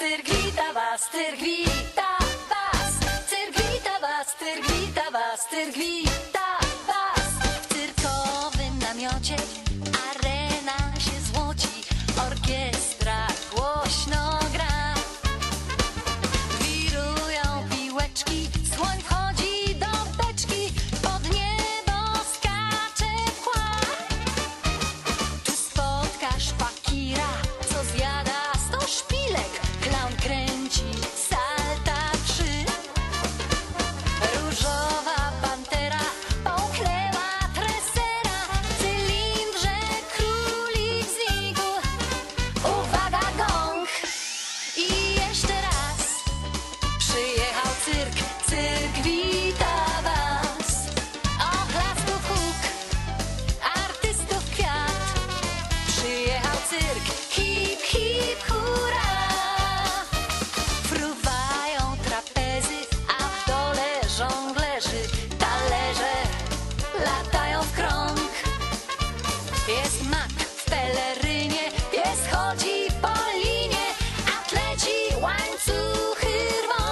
cyrk wita was, cyrk wita was, cyrk wita was, cyrk cyrk, hip, hip, hurra! Fruwają trapezy, a w dole żonglerzy, talerze latają w krąg. Jest mak w pelerynie, pies chodzi po linie, atleci łańcuchy rwą.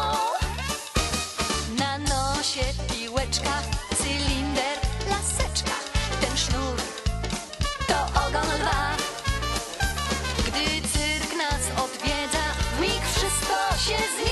Na nosie piłeczka, Just.